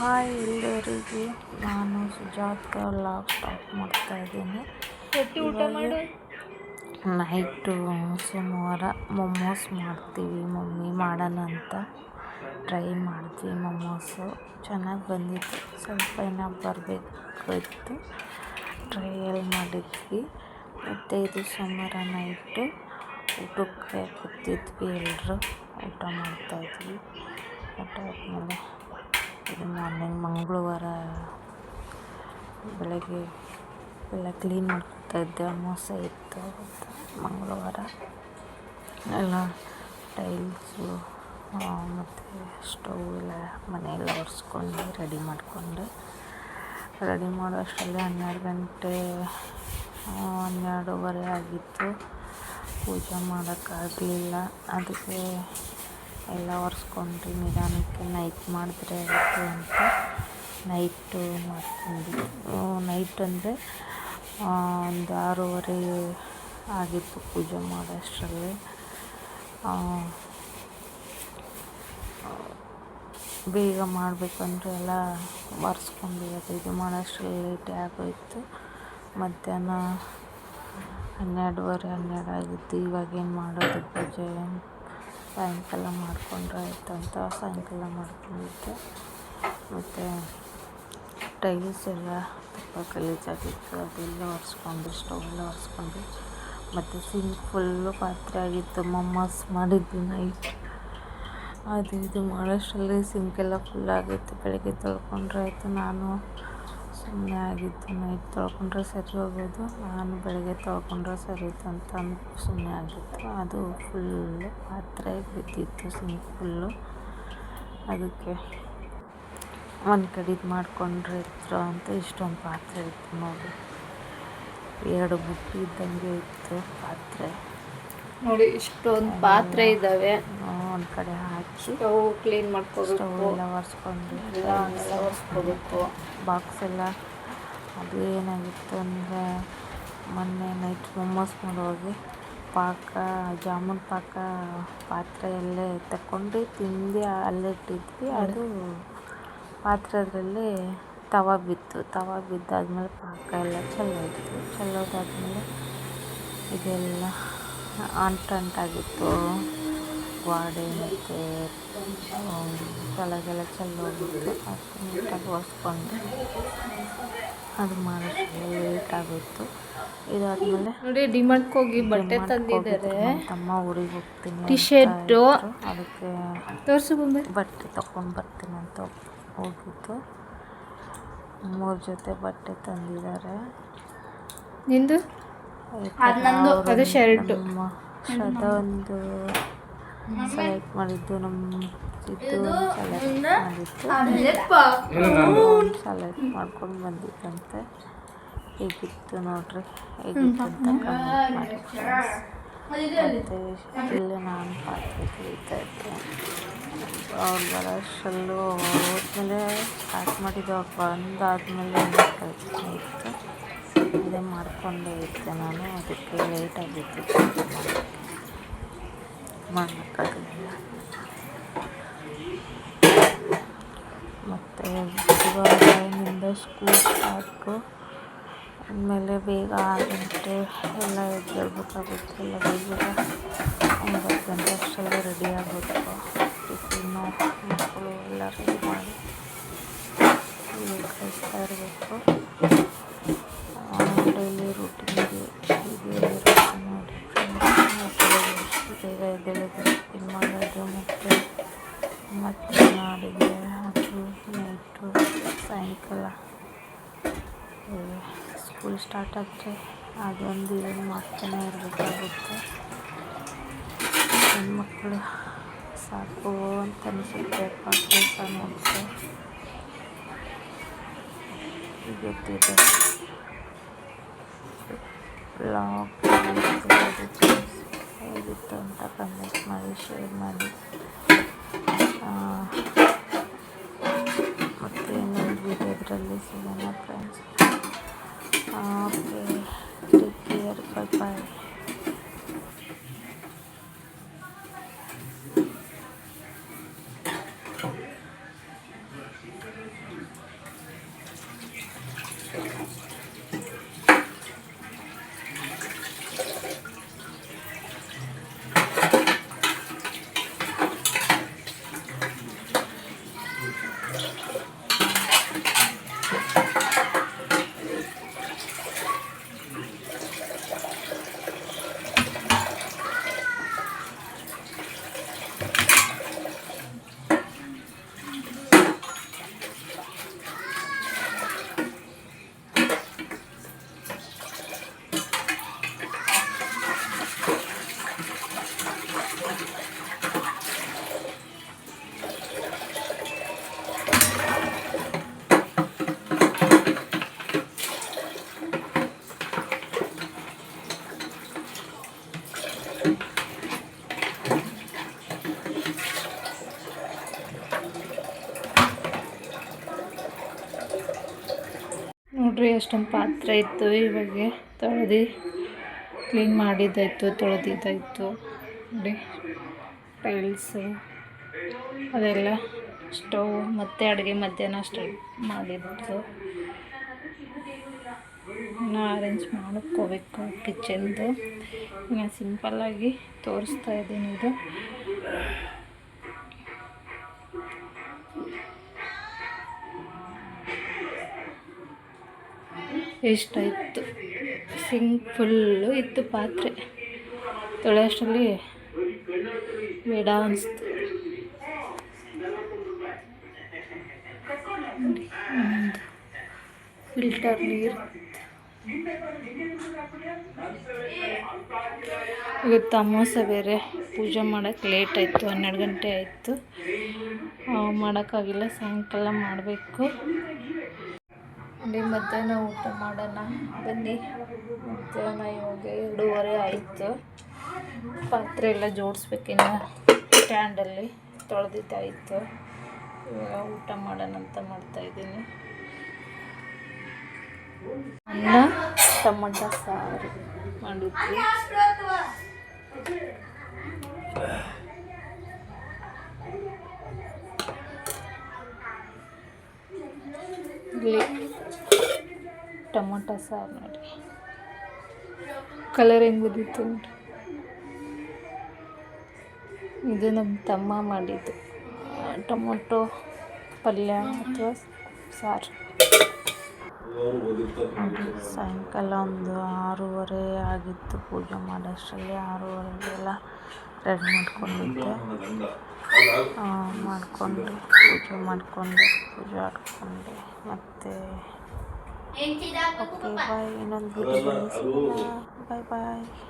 Hi ಎಲ್ಲರಿಗೆ ನಾನು Sujata log top ಮಾಡ್ತಾ ಇದ್ದೀನಿ. ಊಟ ಮಾಡು. ನೈಟು ಸೋಮವಾರ ಮೊಮೋಸ್ ಮಾಡ್ತೀವಿ. ಮಮ್ಮಿ ಮಾಡೋಣ ಅಂತ ಟ್ರೈ ಮಾಡ್ತೀವಿ ಮೊಮೋಸು ಚೆನ್ನಾಗಿ ಬಂದಿತ್ತು. ಸ್ವಲ್ಪ ಏನೋ ಬರಬೇಕಾಯ್ತು. ಟ್ರೈಯಲ್ ಮಾಡಿದ್ವಿ. ಮತ್ತು ಇದು ಸೋಮವಾರ ನೈಟು ಊಟಕ್ಕೆ ಕೂತಿದ್ವಿ ಎಲ್ಲರೂ ಊಟ ಮಾಡ್ತಾಯಿದ್ವಿ ಊಟ ಆದಮೇಲೆ ಇದು ಮಾರ್ನಿಂಗ್ ಮಂಗಳವಾರ ಬೆಳಗ್ಗೆ ಎಲ್ಲ ಕ್ಲೀನ್ ಮಾಡ್ಕೊತಾ ಇದ್ದೆ. ಮೋಸ ಇತ್ತು ಮಂಗಳವಾರ. ಎಲ್ಲ ಟೈಲ್ಸು ಮತ್ತು ಸ್ಟೌ ಎಲ್ಲ ಮನೆಯೆಲ್ಲ ಒರೆಸ್ಕೊಂಡು ರೆಡಿ ಮಾಡಿಕೊಂಡು. ರೆಡಿ ಮಾಡೋ ಅಷ್ಟರಲ್ಲಿ ಹನ್ನೆರಡು ಗಂಟೆ ಹನ್ನೆರಡೂವರೆ ಆಗಿತ್ತು. ಪೂಜೆ ಮಾಡೋಕ್ಕಾಗಲಿಲ್ಲ. ಅದಕ್ಕೆ ಎಲ್ಲ ಒರೆಸ್ಕೊಂಡ್ರಿ, ನಿಧಾನಕ್ಕೆ ನೈಟ್ ಮಾಡಿದ್ರೆ ಆಯಿತು ಅಂತ ನೈಟು ಮಾಡ್ಕೊಂಡ್ವಿ. ನೈಟ್ ಅಂದರೆ ಒಂದು ಆರೂವರೆ ಆಗಿತ್ತು ಪೂಜೆ ಮಾಡೋ ಅಷ್ಟರಲ್ಲಿ ಬೇಗ ಮಾಡಬೇಕಂದ್ರೆ ಎಲ್ಲ ಒರೆಸ್ಕೊಂಡು ಅದು ಇದು ಮಾಡೋಷ್ಟರಲ್ಲಿ ಲೇಟೇ ಆಗೋಯಿತು. ಮಧ್ಯಾಹ್ನ ಹನ್ನೆರಡುವರೆ, ಹನ್ನೆರಡು ಆಗಿತ್ತು, ಇವಾಗೇನು ಮಾಡೋದು ಪೂಜೆ ಸಾಯಂಕಾಲ ಮಾಡಿಕೊಂಡ್ರೆ ಆಯಿತು ಅಂತ ಸಾಯಂಕಾಲ ಮಾಡ್ಕೊಂಡಿದ್ದೆ ಮತ್ತು ಟೈಲ್ಸ್ ಎಲ್ಲ ತುಂಬ ಗಲೀಜಾಗಿತ್ತು ಅದೆಲ್ಲ ಒರೆಸ್ಕೊಂಡು ಎಲ್ಲ ಒರೆಸ್ಕೊಂಡು ಮತ್ತು ಸಿಂಕ್ ಫುಲ್ಲು ಪಾತ್ರೆ ಆಗಿತ್ತು, ಮಮ್ಮಸ್ ಮಾಡಿದ್ದು ನೈಟ್. ಅದು ಇದು ಮಾಡೋಷ್ಟರಲ್ಲಿ ಸಿಂಕೆಲ್ಲ ಫುಲ್ ಆಗಿತ್ತು, ಬೆಳಗ್ಗೆ ತೊಳ್ಕೊಂಡ್ರೆ ಆಯಿತು ನಾನು ಸುಮ್ಮನೆ ಆಗಿತ್ತು. ನೈಟ್ ತೊಳ್ಕೊಂಡ್ರೆ ಸರಿ ಹೋಗೋದು. ನಾನು ಬೆಳಗ್ಗೆ ತೊಳ್ಕೊಂಡ್ರೆ ಸರಿ ಇತ್ತು ಅಂತ ಅಂದು ಸುಮ್ಮನೆ ಆಗಿತ್ತು. ಅದು ಫುಲ್ಲು ಪಾತ್ರೆ ಬಿದ್ದಿತ್ತು ಸಿಂಕ್ ಫುಲ್ಲು ಅದಕ್ಕೆ ಒಂದು ಕಡೆ ಇದು ಮಾಡಿಕೊಂಡ್ರೆ ಇತ್ತು ಅಂತ ಇಷ್ಟೊಂದು ಪಾತ್ರೆ ಇತ್ತು ನೋಡಿ. ಎರಡು ಬುಟ್ಟಿ ಇದ್ದಂಗೆ ಇತ್ತು ಪಾತ್ರೆ. ನೋಡಿ ಇಷ್ಟೊಂದು ಪಾತ್ರೆ ಇದ್ದಾವೆ ಒಂದು ಕಡೆ ಹಾಕಿ ಸ್ಟವ್ ಕ್ಲೀನ್ ಮಾಡ್ಕೋಬೇಕು. ಎಲ್ಲ ಒರೆಸ್ಕೊಂಡು ಎಲ್ಲ ಒರೆಸ್ಕೋಬೇಕು. ಬಾಕ್ಸ್ ಎಲ್ಲ ಅದು ಏನಾಗಿತ್ತು ಅಂದರೆ ಮೊನ್ನೆ ನೈಟ್ ಮೊಮೋಸ್ ಮಾಡುವಾಗ ಪಾಕ ಜಾಮೂನ್ ಪಾಕ ಪಾತ್ರೆಯಲ್ಲೇ ತಗೊಂಡು ತಿಂದು ಅಲ್ಲೇ ಇಟ್ಟಿದ್ವಿ. ಅದು ಪಾತ್ರೆದ್ರಲ್ಲಿ ತವ ಬಿತ್ತು. ತವ ಬಿದ್ದಾದ್ಮೇಲೆ ಪಾಕ ಎಲ್ಲ ಚೆಲ್ಲೋಯ್ತು. ಚೆಲ್ಲೋದಾದ್ಮೇಲೆ ಇದೆಲ್ಲ ಅಂಟಂಟಾಗಿತ್ತು ಗೋಡೆ ಮತ್ತು ಕೆಳಗೆಲ್ಲ ಚೆಲ್ಲೋಗಿತ್ತು ಅದು ನೀಟಾಗಿ ಒರೆಸ್ಕೊಂಡು ಅದು ಮಾಡಿದ್ರೆ ಲೇಟ್ ಆಗೋಯ್ತು. ಇದಾದ್ಮೇಲೆ ನೋಡಿ ಡಿಮಾರ್ಟ್ಗೆ ಹೋಗಿ ಬಟ್ಟೆ ತಂದಿದ್ದಾರೆ. ತಮ್ಮ ಊರಿಗೆ ಹೋಗ್ತೀನಿ ಟಿ ಶರ್ಟು ಅದಕ್ಕೆ ತೋರಿಸು ಬೊಂಬೆ ಬಟ್ಟೆ ತಗೊಂಡು ಬರ್ತೀನಿ ಅಂತ ಹೋಗಿದ್ದು ಮೂರು ಜೊತೆ ಬಟ್ಟೆ ತಂದಿದ್ದಾರೆ. ನಿಂದು? ಅದು ಶರ್ಟು. ಶರ್ಟ್ ಶ್ರದ್ಧಾ ಒಂದು ಸೆಲೆಕ್ಟ್ ಮಾಡಿದ್ದು ನಮ್ಮ ಸಿದ್ದು ಸೆಲೆಕ್ಟ್ ಮಾಡಿದ್ದು. ಸೆಲೆಕ್ಟ್ ಮಾಡ್ಕೊಂಡು ಬಂದಿದ್ದಂತೆ. ಹೇಗಿತ್ತು ನೋಡ್ರಿ. ಹೇಗಿತ್ತು ಅಂತ ಕಮೆಂಟ್ ಮಾಡಿ. ಮತ್ತು ಇಲ್ಲೇ ನಾನು ಪಾತ್ರೆ ಕಲಿತಾ ಇದ್ದೆ. ಅವ್ರು ಬರೋಷ್ಟರಲ್ಲೂ ಹೋದ್ಮೇಲೆ ಸ್ಟಾರ್ಟ್ ಮಾಡಿದ್ದು ಅವ್ರು ಬಂದಾದ್ಮೇಲೆ ಕೆಲಸ ಇತ್ತು ಅದೇ ಮಾಡ್ಕೊಂಡೇ ಇದ್ದೆ ನಾನು. ಅದಕ್ಕೆ ಲೇಟ್ ಆಗಿತ್ತು ಮಾಡೋಕ್ಕಾಗಲಿಲ್ಲ ಮತ್ತು ಇವಾಗಿನಿಂದ ಸ್ಕೂಲ್ ಸ್ಟಾರ್ಟು ಆಮೇಲೆ ಬೇಗ ಆರು ಗಂಟೆ ಎಲ್ಲ ಎದ್ದೇಳ್ಬೇಕಾಗುತ್ತೆ. ಎಲ್ಲ ಬೇಗ ಒಂಬತ್ತು ಗಂಟೆ ಅಷ್ಟೆಲ್ಲ ರೆಡಿ ಆಗಬೇಕು ಟಿಫಿನ್ನು ಮಕ್ಕಳು ಎಲ್ಲ ರೆಡಿ ಮಾಡಿ. ಕಳಿಸ್ತಾ ಇರಬೇಕು ಡೈಲಿ ರೂಟೀನ್ಗೆ ಇದೆ ರೂಟೀನ್ ನೋಡಿ ಮಕ್ಕಳಿಗೆ ಬೇಗ ಎದ್ದೇಳೋದು ಟಿಫಿನ್ ಮಾಡೋದು ಮತ್ತು ಮತ್ತು ಅಡುಗೆ ಅದು ನೈಟು ಸಾಯಂಕಾಲ ಸ್ಕೂಲ್ ಸ್ಟಾರ್ಟ್ ಆದರೆ ಅದೊಂದು ಏನು ಮಾಡ್ತಾನೆ ಇರಬೇಕಾಗುತ್ತೆ. ಹೆಣ್ಮಕ್ಳು ಸಾಕು ಅಂತ ಅನಿಸುತ್ತೆ ಕೆಲಸ ಅನ್ನೋದು ಗೊತ್ತಿದೆ ಬ್ಲಾಗ್ ಹೇಗಿತ್ತು ಅಂತ ಕಮೆಂಟ್ ಮಾಡಿ ಶೇರ್ ಮಾಡಿ. ಮತ್ತು ಇನ್ನೊಂದು ವಿಡಿಯೋದ್ರಲ್ಲಿ ಸಿಗೋಣ ಫ್ರೆಂಡ್ಸ್ आप रिपेयर कर पाए। ಅಷ್ಟೊಂದು ಪಾತ್ರೆ ಇತ್ತು, ಇವಾಗ ತೊಳೆದು ಕ್ಲೀನ್ ಮಾಡಿದ್ದಾಯಿತು, ತೊಳೆದಿದ್ದಾಯಿತು. ನೋಡಿ ಟೈಲ್ಸು ಅದೆಲ್ಲ ಸ್ಟವ್ ಮತ್ತೆ ಅಡುಗೆ ಮಧ್ಯಾಹ್ನ ಸ್ಟಾರ್ಟ್ ಮಾಡಿದ್ದು. ಇನ್ನು ಅರೇಂಜ್ ಮಾಡ್ಕೋಬೇಕು ಕಿಚನ್ದು ಇನ್ನು ಸಿಂಪಲ್ಲಾಗಿ ತೋರಿಸ್ತಾ ಇದ್ದೀನಿ ಇದು. ಎಷ್ಟಾಯಿತು? ಸಿಂಕ್ ಫುಲ್ಲು ಇತ್ತು ಪಾತ್ರೆ. ತೊಳೆಯೋಷ್ಟರಲ್ಲಿ ಬೇಡ ಅನಿಸ್ತು. ಫಿಲ್ಟರ್ ನೀರು. ಇವತ್ತು ಅಮಾವಾಸ್ಯೆ ಬೇರೆ. ಪೂಜೆ ಮಾಡೋಕ್ಕೆ ಲೇಟ್ ಆಯಿತು, ಹನ್ನೆರಡು ಗಂಟೆ ಆಯಿತು. ಮಾಡೋಕ್ಕಾಗಿಲ್ಲ, ಸಾಯಂಕಾಲ ಮಾಡಬೇಕು. ನೋಡಿ ಮಧ್ಯಾಹ್ನ ಊಟ ಮಾಡೋಣ. ಬನ್ನಿ. ಮಧ್ಯಾಹ್ನ ಇವಾಗ ಎರಡೂವರೆ ಆಯಿತು. ಪಾತ್ರೆ ಎಲ್ಲ ಜೋಡಿಸ್ಬೇಕಿನ್ನ ಸ್ಟ್ಯಾಂಡಲ್ಲಿ ತೊಳೆದಿದ್ದಾಯಿತು ಇವಾಗ ಊಟ ಮಾಡೋಣ ಅಂತ ಮಾಡ್ತಾಯಿದ್ದೀನಿ ಅನ್ನ, ಟೊಮಟ, ಸಾರು ಮಾಡಿದ್ವಿ. ಇಲ್ಲಿ ಟೊಮೊಟೊ ಸಾರು ನೋಡಿ. ಕಲರ್ ಹೆಂಗೆ ಬಂದಿತ್ತು ನೋಡಿ. ಇದು ನಮ್ಮ ತಮ್ಮ ಮಾಡಿದ್ದು. ಟೊಮೊಟೊ, ಪಲ್ಯ ಅಥವಾ ಸಾರು. ಸಾಯಂಕಾಲ ಒಂದು ಆರೂವರೆ ಆಗಿತ್ತು ಪೂಜೆ ಮಾಡೋಷ್ಟರಲ್ಲಿ, ಆರೂವರೆಗೆಲ್ಲ ರೆಡಿ ಮಾಡ್ಕೊಂಡಿದ್ದೆ ಮಾಡಿಕೊಂಡು ಪೂಜೆ ಮಾಡಿಕೊಂಡು, ಪೂಜೆ ಆಡ್ಕೊಂಡು ಮತ್ತು Okay, bye. Inandito See you bahay. Bye-bye.